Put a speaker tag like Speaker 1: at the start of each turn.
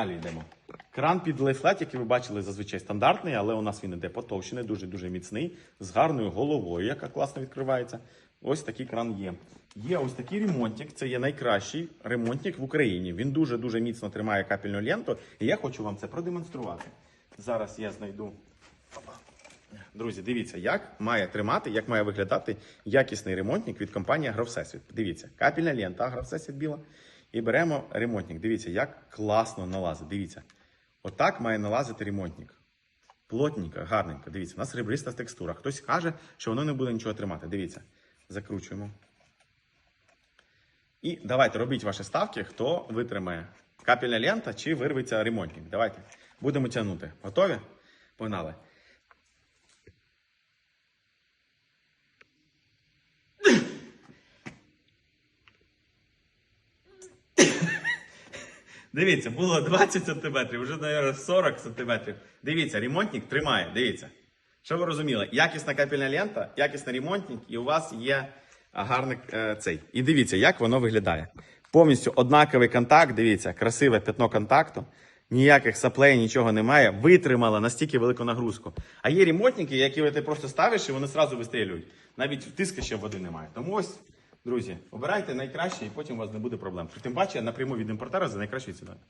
Speaker 1: Далі йдемо. Кран під лейфлет, який ви бачили, зазвичай стандартний, але у нас він іде потовщений, дуже-дуже міцний, з гарною головою, яка класно відкривається. Ось такий кран є. Є ось такий ремонтик. Це є найкращий ремонтник в Україні. Він дуже-дуже міцно тримає капельну ленту. І я хочу вам це продемонструвати. Зараз я знайду. Друзі, дивіться, як має тримати, як має виглядати якісний ремонтник від компанії Агровсесвіт. Дивіться, капельна лента Агровсесвіт біла. І беремо ремонтник. Дивіться, як класно налазить. Дивіться. Отак має налазити ремонтник. Плотненько, гарненько. Дивіться, у нас ребриста текстура. Хтось каже, що воно не буде нічого тримати. Дивіться, закручуємо. І давайте робіть ваші ставки, хто витримає. Капельна лента чи вирветься ремонтник. Давайте. Будемо тягнути. Готові? Погнали. Дивіться, було 20 сантиметрів, вже, мабуть, 40 сантиметрів. Дивіться, ремонтник тримає. Дивіться. Що ви розуміли? Якісна капельна лента, якісний ремонтник, і у вас є гарний е, цей. І дивіться, як воно виглядає. Повністю однаковий контакт. Дивіться, красиве п'ятно контакту. Ніяких саплей, нічого немає. Витримала настільки велику нагрузку. А є ремонтники, які ти просто ставиш і вони одразу вистрілюють. Навіть тиска ще води немає. Тому ось, друзі, обирайте найкраще, і потім у вас не буде проблем. Тим паче напряму від імпортера за найкращою ціною.